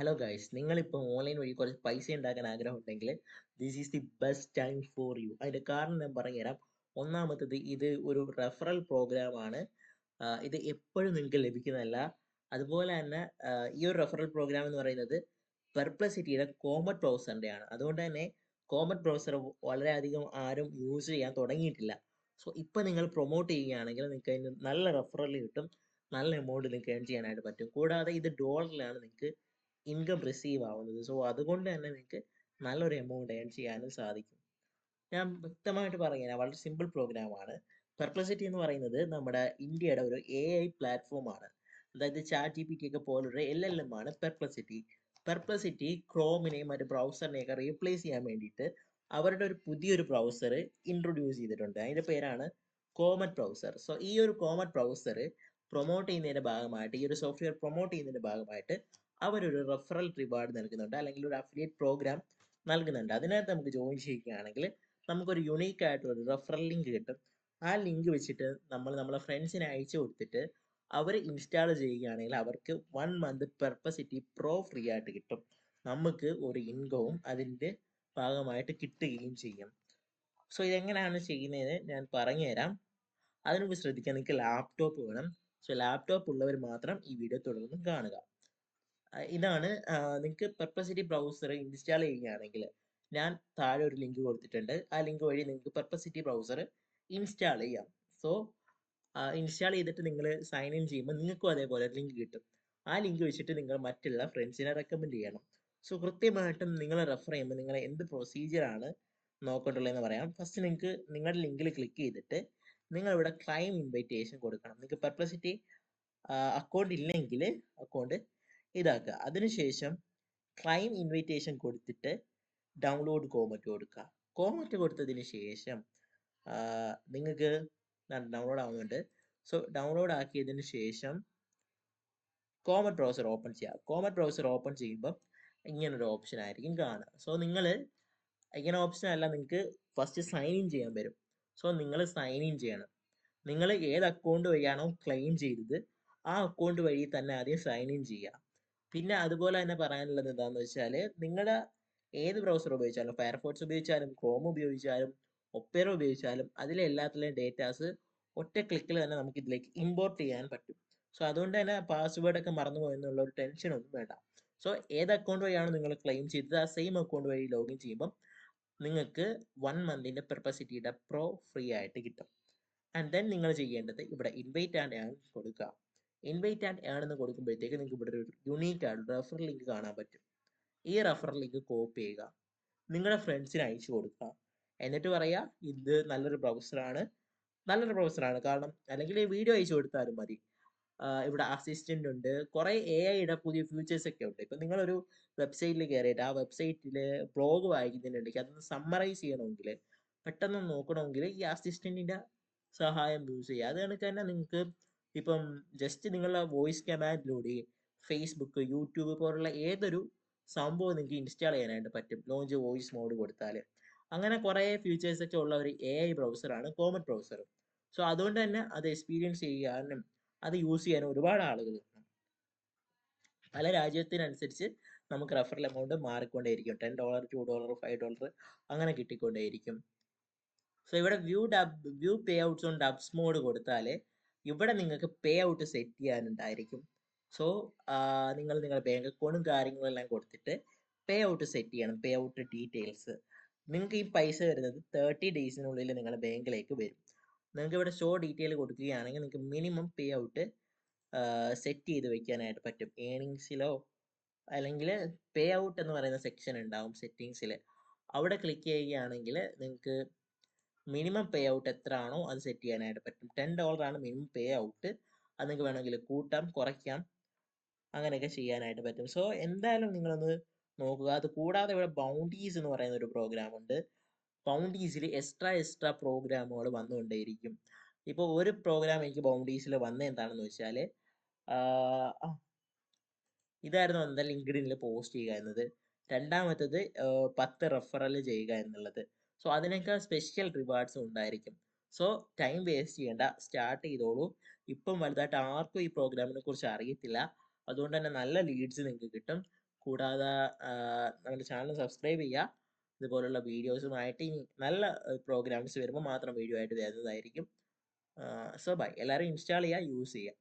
Hello guys നിങ്ങളിപ്പോൾ online വഴി കുറച്ച് പൈസ ഉണ്ടാക്കാൻ ആഗ്രഹം ഉണ്ടെങ്കിൽ this is the best time for you അതിന്റെ കാരണം ഞാൻ പറഞ്ഞുതരാം. ഒന്നാമത്തത് ഇത് ഒരു റെഫറൽ പ്രോഗ്രാം ആണ്. ഇത് എപ്പോഴും നിങ്ങൾക്ക് ലഭിക്കുന്നതല്ല. അതുപോലെ തന്നെ ഈ ഒരു റെഫറൽ പ്രോഗ്രാം എന്ന് പറയുന്നത് പെർപ്ലസിറ്റിയുടെ കോമറ്റ് ബ്രൗസറിന്റെ അതുകൊണ്ട് തന്നെ കോമറ്റ് ബ്രൗസർ വളരെയധികം ആരും യൂസ് ചെയ്യാൻ തുടങ്ങിയിട്ടില്ല. സോ ഇപ്പം നിങ്ങൾ പ്രൊമോട്ട് ചെയ്യുകയാണെങ്കിൽ നിങ്ങൾക്ക് അതിന് നല്ല റെഫറൽ കിട്ടും. നല്ല എമൗണ്ട് നിങ്ങൾക്ക് ഏൺ ചെയ്യാനായിട്ട് പറ്റും. കൂടാതെ ഇത് ഡോളറിലാണ് നിങ്ങൾക്ക് ഇൻകം റിസീവ് ആവുന്നത്. സോ അതുകൊണ്ട് തന്നെ നിങ്ങൾക്ക് നല്ലൊരു എമൗണ്ട് ഏൺ ചെയ്യാനും സാധിക്കും. ഞാൻ വ്യക്തമായിട്ട് പറയുകയാണ് വളരെ സിമ്പിൾ പ്രോഗ്രാം ആണ്. പെർപ്ലസിറ്റി എന്ന് പറയുന്നത് നമ്മുടെ ഇന്ത്യയുടെ ഒരു എ ഐ പ്ലാറ്റ്ഫോം ആണ്. അതായത് ചാറ്റ് ജി പി ടി ഒക്കെ പോലുള്ള എൽ എൽ എം ആണ് പെർപ്ലസിറ്റി പെർപ്ലസിറ്റി ക്രോമിനെയും മറ്റ് ബ്രൗസറിനെയൊക്കെ റീപ്ലേസ് ചെയ്യാൻ വേണ്ടിയിട്ട് അവരുടെ ഒരു പുതിയൊരു ബ്രൗസർ ഇൻട്രൊഡ്യൂസ് ചെയ്തിട്ടുണ്ട്. അതിന്റെ പേരാണ് കോമറ്റ് ബ്രൗസർ സോ ഈ ഒരു കോമറ്റ് ബ്രൗസർ പ്രൊമോട്ട് ചെയ്യുന്നതിന്റെ ഭാഗമായിട്ട് ഈ ഒരു സോഫ്റ്റ്വെയർ പ്രൊമോട്ട് ചെയ്യുന്നതിന്റെ ഭാഗമായിട്ട് അവരൊരു റെഫറൽ റിവാർഡ് നൽകുന്നുണ്ട് അല്ലെങ്കിൽ ഒരു അഫിലിയേറ്റ് പ്രോഗ്രാം നൽകുന്നുണ്ട്. അതിനകത്ത് നമുക്ക് ജോയിൻ ചെയ്യുകയാണെങ്കിൽ നമുക്കൊരു യുണീക്ക് ആയിട്ടുള്ള ഒരു റെഫറൽ ലിങ്ക് കിട്ടും. ആ ലിങ്ക് വെച്ചിട്ട് നമ്മൾ നമ്മളെ ഫ്രണ്ട്സിന് അയച്ചു കൊടുത്തിട്ട് അവർ ഇൻസ്റ്റാൾ ചെയ്യുകയാണെങ്കിൽ അവർക്ക് one month Perplexity pro free ആയിട്ട് കിട്ടും. നമുക്ക് ഒരു ഇൻകവും അതിന്റെ ഭാഗമായിട്ട് കിട്ടുകയും ചെയ്യും. സോ ഇതെങ്ങനെയാണ് ചെയ്യുന്നത് ഞാൻ പറഞ്ഞുതരാം. അതിനുമുമ്പ് ശ്രദ്ധിക്കുക നിങ്ങൾക്ക് ലാപ്ടോപ്പ് വേണം. സോ ലാപ്ടോപ്പ് ഉള്ളവർ മാത്രം ഈ വീഡിയോ തുടർന്ന് കാണുക. ഇതാണ് നിങ്ങൾക്ക് പെർപ്പസിറ്റി ബ്രൗസർ ഇൻസ്റ്റാൾ ചെയ്യുകയാണെങ്കിൽ ഞാൻ താഴെ ഒരു ലിങ്ക് കൊടുത്തിട്ടുണ്ട്. ആ ലിങ്ക് വഴി നിങ്ങൾക്ക് പെർപ്പസിറ്റി ബ്രൗസർ ഇൻസ്റ്റാൾ ചെയ്യാം. സോ ഇൻസ്റ്റാൾ ചെയ്തിട്ട് നിങ്ങൾ സൈൻ ഇൻ ചെയ്യുമ്പോൾ നിങ്ങൾക്കും അതേപോലെ ലിങ്ക് കിട്ടും. ആ ലിങ്ക് വെച്ചിട്ട് നിങ്ങൾ മറ്റുള്ള ഫ്രണ്ട്സിനെ റെക്കമെൻഡ് ചെയ്യണം. സോ കൃത്യമായിട്ടും നിങ്ങൾ റെഫർ ചെയ്യുമ്പോൾ നിങ്ങൾ എന്ത് പ്രൊസീജിയറാണ് നോക്കേണ്ടുള്ളതെന്ന് പറയാം. ഫസ്റ്റ് നിങ്ങൾക്ക് നിങ്ങളുടെ ലിങ്കിൽ ക്ലിക്ക് ചെയ്തിട്ട് നിങ്ങൾ ഇവിടെ ക്ലൈം ഇൻവൈറ്റേഷൻ കൊടുക്കണം. നിങ്ങൾക്ക് പെർപ്ലസിറ്റി അക്കൗണ്ട് ഇല്ലെങ്കിൽ അക്കൗണ്ട് ഇതാക്കുക. അതിനുശേഷം ക്ലൈം ഇൻവിറ്റേഷൻ കൊടുത്തിട്ട് ഡൗൺലോഡ് കോമറ്റ് കൊടുക്കുക. കോമറ്റ് കൊടുത്തതിന് ശേഷം നിങ്ങൾക്ക് ഡൗൺലോഡ് ആവുന്നുണ്ട്. സോ ഡൗൺലോഡ് ആക്കിയതിന് ശേഷം കോമറ്റ് ബ്രൗസർ ഓപ്പൺ ചെയ്യുക. കോമറ്റ് ബ്രൗസർ ഓപ്പൺ ചെയ്യുമ്പോൾ ഇങ്ങനൊരു ഓപ്ഷൻ ആയിരിക്കും കാണുക. സോ നിങ്ങൾ ഇങ്ങനെ ഓപ്ഷൻ അല്ല നിങ്ങൾക്ക് ഫസ്റ്റ് സൈൻ ഇൻ ചെയ്യാൻ വരും. സോ നിങ്ങൾ സൈൻ ഇൻ ചെയ്യണം. നിങ്ങൾ ഏത് അക്കൗണ്ട് വഴിയാണോ ക്ലെയിം ചെയ്തത് ആ അക്കൗണ്ട് വഴി തന്നെ ആദ്യം സൈൻ ഇൻ ചെയ്യുക. പിന്നെ അതുപോലെ തന്നെ പറയാനുള്ളത് എന്താണെന്ന് വെച്ചാൽ നിങ്ങളുടെ ഏത് ബ്രൗസർ ഉപയോഗിച്ചാലും ഫയർഫോക്സ് ഉപയോഗിച്ചാലും ക്രോം ഉപയോഗിച്ചാലും ഒപ്പേറ ഉപയോഗിച്ചാലും അതിലെ എല്ലാത്തിലെയും ഡേറ്റാസ് ഒറ്റ ക്ലിക്കിൽ തന്നെ നമുക്ക് ഇതിലേക്ക് ഇമ്പോർട്ട് ചെയ്യാൻ പറ്റും. സോ അതുകൊണ്ട് തന്നെ പാസ്വേഡ് ഒക്കെ മറന്നു പോയെന്നുള്ള ഒരു ടെൻഷൻ ഒന്നും വേണ്ട. സോ ഏത് അക്കൗണ്ട് വഴിയാണ് നിങ്ങൾ ക്ലെയിം ചെയ്തത്? ആ സെയിം അക്കൗണ്ട് വഴി ലോഗിൻ ചെയ്യുമ്പം നിങ്ങൾക്ക് വൺ മന്തിന്റെ പെർപ്പസിറ്റിയുടെ പ്രോ ഫ്രീ ആയിട്ട് കിട്ടും. ആൻഡ് ദെൻ നിങ്ങൾ ചെയ്യേണ്ടത് ഇവിടെ ഇൻവൈറ്റ് ആൻഡ് ഏൺ കൊടുക്കുക. ഇൻവൈറ്റ് ആൻഡ് ഏൺ എന്ന് കൊടുക്കുമ്പോഴത്തേക്ക് നിങ്ങൾക്ക് ഇവിടെ ഒരു യുണീക്ക് ആയിട്ട് റെഫർ ലിങ്ക് കാണാൻ പറ്റും. ഈ റെഫർ ലിങ്ക് കോപ്പി ചെയ്യുക. നിങ്ങളുടെ ഫ്രണ്ട്സിന് അയച്ചു കൊടുക്കുക. എന്നിട്ട് പറയുക ഇത് നല്ലൊരു ബ്രൗസറാണ് നല്ലൊരു ബ്രൗസറാണ് കാരണം അല്ലെങ്കിൽ ഈ വീഡിയോ അയച്ചു കൊടുത്താലും മതി. ഇവിടെ അസിസ്റ്റന്റ് ഉണ്ട്. കുറെ എ ഐയുടെ പുതിയ ഫ്യൂച്ചേഴ്സ് ഒക്കെ ഉണ്ട്. ഇപ്പൊ നിങ്ങളൊരു വെബ്സൈറ്റിൽ കയറിയിട്ട് ആ വെബ്സൈറ്റിൽ ബ്ലോഗ് വായിക്കുന്നുണ്ടെങ്കിൽ അതൊന്ന് സമ്മറൈസ് ചെയ്യണമെങ്കിൽ പെട്ടെന്ന് നോക്കണമെങ്കിൽ ഈ അസിസ്റ്റന്റിന്റെ സഹായം യൂസ് ചെയ്യുക. അത് കണക്ക് തന്നെ നിങ്ങൾക്ക് ഇപ്പം ജസ്റ്റ് നിങ്ങളുടെ വോയിസ് കമാൻഡിലൂടെ ഫേസ്ബുക്ക് യൂട്യൂബ് പോലുള്ള ഏതൊരു സംഭവം നിങ്ങൾക്ക് ഇൻസ്റ്റാൾ ചെയ്യാനായിട്ട് പറ്റും. ലോഞ്ച് വോയിസ് മോഡ് കൊടുത്താൽ അങ്ങനെ കുറേ ഫീച്ചേഴ്സ് ഒക്കെ ഉള്ള ഒരു എ ഐ ബ്രൗസറാണ് കോമൺ ബ്രൗസർ സോ അതുകൊണ്ട് തന്നെ അത് എക്സ്പീരിയൻസ് ചെയ്യാനും അത് യൂസ് ചെയ്യാനും ഒരുപാട് ആളുകൾ. പല രാജ്യത്തിനനുസരിച്ച് നമുക്ക് referral amount മാറിക്കൊണ്ടേയിരിക്കും. Ten dollar two dollar five dollar അങ്ങനെ കിട്ടിക്കൊണ്ടേയിരിക്കും. സോ ഇവിടെ view dub view payouts on dubs mode കൊടുത്താൽ ഇവിടെ നിങ്ങൾക്ക് പേ ഔട്ട് സെറ്റ് ചെയ്യാനുണ്ടായിരിക്കും. സോ നിങ്ങൾ നിങ്ങളുടെ ബാങ്ക് അക്കൗണ്ടും കാര്യങ്ങളും എല്ലാം കൊടുത്തിട്ട് പേ ഔട്ട് സെറ്റ് ചെയ്യണം. പേ ഔട്ട് ഡീറ്റെയിൽസ് നിങ്ങൾക്ക് ഈ പൈസ വരുന്നത് തേർട്ടി ഡേയ്സിനുള്ളിൽ നിങ്ങളുടെ ബാങ്കിലേക്ക് വരും. നിങ്ങൾക്ക് ഇവിടെ ഷോ ഡീറ്റെയിൽ കൊടുക്കുകയാണെങ്കിൽ നിങ്ങൾക്ക് മിനിമം പേ ഔട്ട് സെറ്റ് ചെയ്ത് വെക്കാനായിട്ട് പറ്റും. ഏണിങ്സിലോ അല്ലെങ്കിൽ പേ ഔട്ട് എന്ന് പറയുന്ന സെക്ഷൻ ഉണ്ടാവും സെറ്റിങ്സിൽ അവിടെ ക്ലിക്ക് ചെയ്യുകയാണെങ്കിൽ നിങ്ങൾക്ക് മിനിമം പേ ഔട്ട് എത്ര ആണോ അത് സെറ്റ് ചെയ്യാനായിട്ട് പറ്റും. ടെൻ ഡോളർ ആണ് മിനിമം പേ ഔട്ട് അത് നിങ്ങൾക്ക് വേണമെങ്കിൽ കൂട്ടാം കുറയ്ക്കാം. അങ്ങനെയൊക്കെ ചെയ്യാനായിട്ട് പറ്റും. സോ എന്തായാലും നിങ്ങളൊന്ന് നോക്കുക. അത് കൂടാതെ ഇവിടെ ബൗണ്ടീസ് എന്ന് പറയുന്ന ഒരു പ്രോഗ്രാം ഉണ്ട്. ബൗണ്ടീസിൽ എക്സ്ട്രാ എക്സ്ട്രാ പ്രോഗ്രാമുകൾ വന്നുകൊണ്ടേയിരിക്കും. ഇപ്പോൾ ഒരു പ്രോഗ്രാം എനിക്ക് ബൗണ്ടീസിൽ വന്നത് എന്താണെന്ന് വെച്ചാൽ ഇതായിരുന്നു എന്താ ലിങ്ക്ഡിനിൽ പോസ്റ്റ് ചെയ്യുക എന്നത്. രണ്ടാമത്തത് പത്ത് റെഫറൽ ചെയ്യുക എന്നുള്ളത്. സോ അതിനേക്കാൾ സ്പെഷ്യൽ റിവാർഡ്സ് ഉണ്ടായിരിക്കും. സോ ടൈം വേസ്റ്റ് ചെയ്യേണ്ട. സ്റ്റാർട്ട് ചെയ്തോളൂ. ഇപ്പം വലുതായിട്ട് ആർക്കും ഈ പ്രോഗ്രാമിനെ കുറിച്ച് അറിയത്തില്ല. അതുകൊണ്ട് തന്നെ നല്ല ലീഡ്സ് നിങ്ങൾക്ക് കിട്ടും. കൂടാതെ നമ്മുടെ ചാനൽ സബ്സ്ക്രൈബ് ചെയ്യുക. ഇതുപോലുള്ള വീഡിയോസുമായിട്ട് ഇനി നല്ല പ്രോഗ്രാംസ് വരുമ്പോൾ മാത്രം വീഡിയോ ആയിട്ട് വരുന്നതായിരിക്കും. സോ ബൈ എല്ലാവരും ഇൻസ്റ്റാൾ ചെയ്യുക യൂസ് ചെയ്യുക.